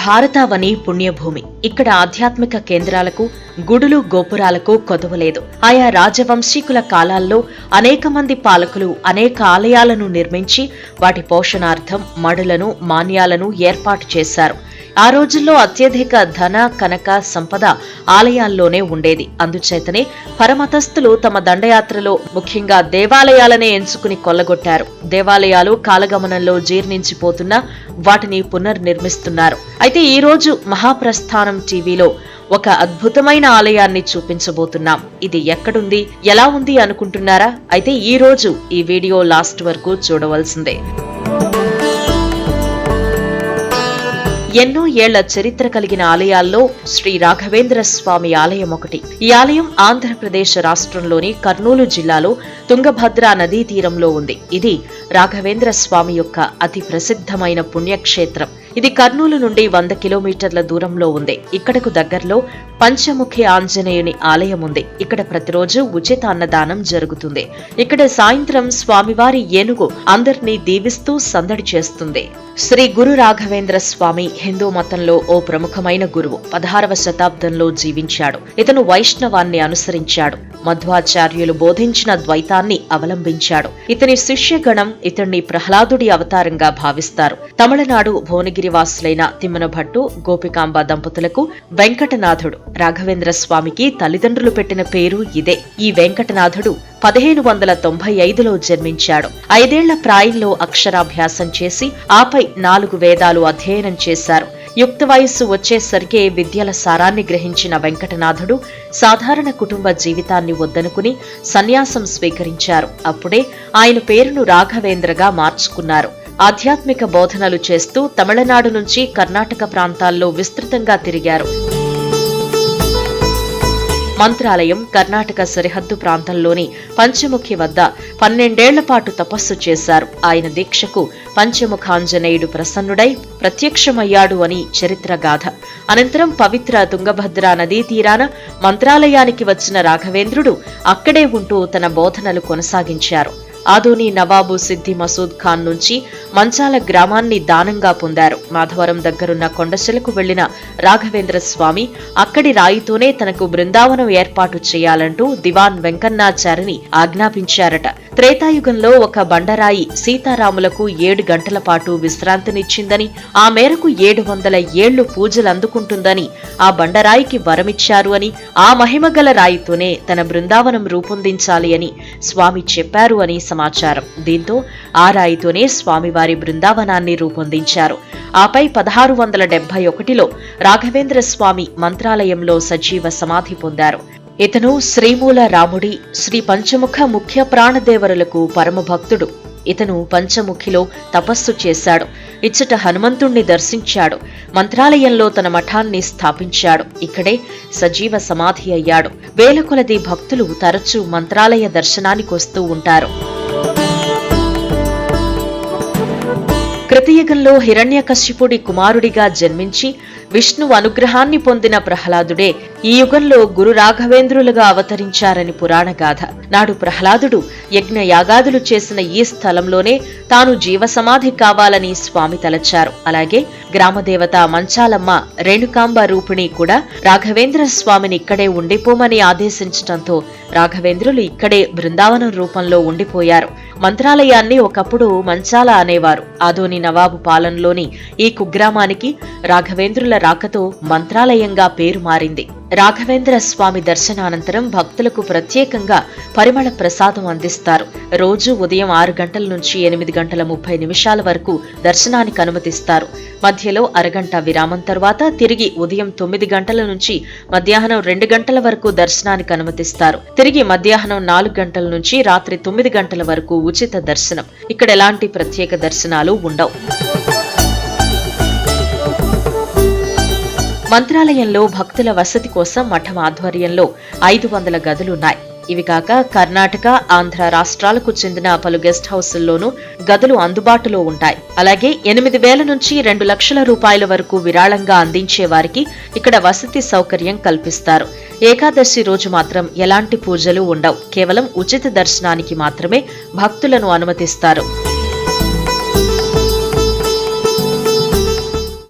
భారతావని పుణ్యభూమి. ఇక్కడ ఆధ్యాత్మిక కేంద్రాలకు గుడులు గోపురాలకు కొదవలేదు ఆయా రాజవంశీకుల కాలాల్లో అనేక మంది పాలకులు అనేక ఆలయాలను నిర్మించి వాటి పోషణార్థం మడులను మాన్యాలను ఏర్పాటు చేశారు. ఆ రోజుల్లో అత్యధిక ధన కనక సంపద ఆలయాల్లోనే ఉండేది. అందుచేతనే పరమతస్థులు తమ దండయాత్రలో ముఖ్యంగా దేవాలయాలనే ఎంచుకుని కొల్లగొట్టారు. దేవాలయాలు కాలగమనంలో జీర్ణించిపోతున్నా వాటిని పునర్నిర్మిస్తున్నారు. అయితే ఈ రోజు మహాప్రస్థానం టీవీలో ఒక అద్భుతమైన ఆలయాన్ని చూపించబోతున్నాం. ఇది ఎక్కడుంది? ఎలా ఉంది అనుకుంటున్నారా? అయితే ఈ రోజు ఈ వీడియో లాస్ట్ వరకు చూడవలసిందే. ఎన్నో ఏళ్ళ చరిత్ర కలిగిన ఆలయాల్లో శ్రీ రాఘవేంద్ర స్వామి ఆలయం ఒకటి. ఈ ఆలయం ఆంధ్రప్రదేశ్ రాష్ట్రంలోని కర్నూలు జిల్లాలో తుంగభద్ర నదీ తీరంలో ఉంది. ఇది రాఘవేంద్ర స్వామి యొక్క అతి ప్రసిద్ధమైన పుణ్యక్షేత్రం. ఇది కర్నూలు నుండి వంద కిలోమీటర్ల దూరంలో ఉంది. ఇక్కడకు దగ్గరలో పంచముఖి ఆంజనేయుని ఆలయం ఉంది. ఇక్కడ ప్రతిరోజు ఉచిత అన్నదానం జరుగుతుంది. ఇక్కడ సాయంత్రం స్వామివారి ఏనుగు అందరినీ దీవిస్తూ సందడి చేస్తుంది. శ్రీ గురు రాఘవేంద్ర స్వామి హిందూ మతంలో ఓ ప్రముఖమైన గురువు. పదహారవ శతాబ్దంలో జీవించాడు. ఇతను వైష్ణవాన్ని అనుసరించాడు. మధ్వాచార్యులు బోధించిన ద్వైతాన్ని అవలంబించాడు. ఇతని శిష్యగణం ఇతన్ని ప్రహ్లాదుడి అవతారంగా భావిస్తారు. తమిళనాడు భువనగిరి వాసులైన తిమ్మనభట్టు గోపికాంబ దంపతులకు వెంకటనాథుడు. రాఘవేంద్ర స్వామికి తల్లిదండ్రులు పెట్టిన పేరు ఇదే. ఈ వెంకటనాథుడు పదిహేను వందల తొంభై ఐదులో జన్మించాడు. ఐదేళ్ళ ప్రాయంలో అక్షరాభ్యాసం చేసి ఆపై నాలుగు వేదాలు అధ్యయనం చేశారు. యుక్త వయస్సు వచ్చేసరికే విద్యల సారాన్ని గ్రహించిన వెంకటనాథుడు సాధారణ కుటుంబ జీవితాన్ని వద్దనుకుని సన్యాసం స్వీకరించారు. అప్పుడే ఆయన పేరును రాఘవేంద్రగా మార్చుకున్నారు. ఆధ్యాత్మిక బోధనలు చేస్తూ తమిళనాడు నుంచి కర్ణాటక ప్రాంతాల్లో విస్తృతంగా తిరిగారు. మంత్రాలయం కర్ణాటక సరిహద్దు ప్రాంతంలోని పంచముఖి వద్ద పన్నెండేళ్ళ పాటు తపస్సు చేశారు. ఆయన దీక్షకు పంచముఖాంజనేయుడు ప్రసన్నుడై ప్రత్యక్షమయ్యాడు అని చరిత్ర గాథ అనంతరం పవిత్ర తుంగభద్ర నదీ తీరాన మంత్రాలయానికి వచ్చిన రాఘవేంద్రుడు అక్కడే ఉంటూ తన బోధనలు కొనసాగించారు. ఆదోని నవాబు సిద్ది మసూద్ ఖాన్ నుంచి మంచాల గ్రామాన్ని దానంగా పొందారు. మాధవరం దగ్గరున్న కొండశలకు వెళ్ళిన రాఘవేంద్ర స్వామి అక్కడి రాయితోనే తనకు బృందావనం ఏర్పాటు చేయాలంటూ దివాన్ వెంకన్నాచారిని ఆజ్ఞాపించారట. త్రేతాయుగంలో ఒక బండరాయి సీతారాములకు ఏడు గంటల పాటు విశ్రాంతినిచ్చిందని ఆ మేరకు ఏడు వందల ఏళ్ళు పూజలు అందుకుంటుందని ఆ బండరాయికి వరమిచ్చారు అని ఆ మహిమగల రాయితోనే తన బృందావనం రూపొందించాలి అని స్వామి చెప్పారు అని సమాచారం. దీంతో ఆ రాయితోనే స్వామివారి బృందావనాన్ని రూపొందించారు. ఆపై పదహారు వందల డెబ్బై ఒకటిలో రాఘవేంద్ర స్వామి మంత్రాలయంలో సజీవ సమాధి పొందారు. ఇతను శ్రీమూల రాముడి శ్రీ పంచముఖ ముఖ్య ప్రాణదేవరులకు పరమభక్తుడు. ఇతను పంచముఖిలో తపస్సు చేశాడు. ఇచ్చట హనుమంతుణ్ణి దర్శించాడు. మంత్రాలయంలో తన మఠాన్ని స్థాపించాడు. ఇక్కడే సజీవ సమాధి అయ్యాడు. వేల కొలది భక్తులు తరచూ మంత్రాలయ దర్శనానికొస్తూ ఉంటారు. కృతయుగంలో హిరణ్యకశ్యపుడి కుమారుడిగా జన్మించి విష్ణు అనుగ్రహాన్ని పొందిన ప్రహ్లాదుడే ఈ యుగంలో గురు రాఘవేంద్రులుగా అవతరించారని పురాణగాథ నాడు ప్రహ్లాదుడు యజ్ఞ యాగాదులు చేసిన ఈ స్థలంలోనే తాను జీవసమాధి కావాలని స్వామి తలచారు. అలాగే గ్రామదేవత మంచాలమ్మ రేణుకాంబ రూపిణి కూడా రాఘవేంద్ర స్వామిని ఇక్కడే ఉండిపోమని ఆదేశించటంతో రాఘవేంద్రులు ఇక్కడే బృందావనం రూపంలో ఉండిపోయారు. మంత్రాలయాన్ని ఒకప్పుడు మంచాల అనేవారు. ఆదోని నవాబు పాలనలోని ఈ కుగ్రామానికి రాఘవేంద్రుల రాకతో మంత్రాలయంగా పేరు మారింది. రాఘవేంద్ర స్వామి దర్శనానంతరం భక్తులకు ప్రత్యేకంగా పరిమళ ప్రసాదం అందిస్తారు. రోజు ఉదయం ఆరు గంటల నుంచి ఎనిమిది గంటల ముప్పై నిమిషాల వరకు దర్శనానికి అనుమతిస్తారు. మధ్యలో అరగంట విరామం తర్వాత తిరిగి ఉదయం తొమ్మిది గంటల నుంచి మధ్యాహ్నం రెండు గంటల వరకు దర్శనానికి అనుమతిస్తారు. తిరిగి మధ్యాహ్నం నాలుగు గంటల నుంచి రాత్రి తొమ్మిది గంటల వరకు ఉచిత దర్శనం. ఇక్కడ ఎలాంటి ప్రత్యేక దర్శనాలు ఉండవు. మంత్రాలయంలో భక్తుల వసతి కోసం మఠం ఆధ్వర్యంలో ఐదు వందల గదులున్నాయి. ఇవి కాక కర్ణాటక ఆంధ్ర రాష్ట్రాలకు చెందిన పలు గెస్ట్ హౌస్ల్లోనూ గదులు అందుబాటులో ఉంటాయి. అలాగే ఎనిమిది వేల నుంచి రెండు లక్షల రూపాయల వరకు విరాళంగా అందించే వారికి ఇక్కడ వసతి సౌకర్యం కల్పిస్తారు. ఏకాదశి రోజు మాత్రం ఎలాంటి పూజలు ఉండవు. కేవలం ఉచిత దర్శనానికి మాత్రమే భక్తులను అనుమతిస్తారు.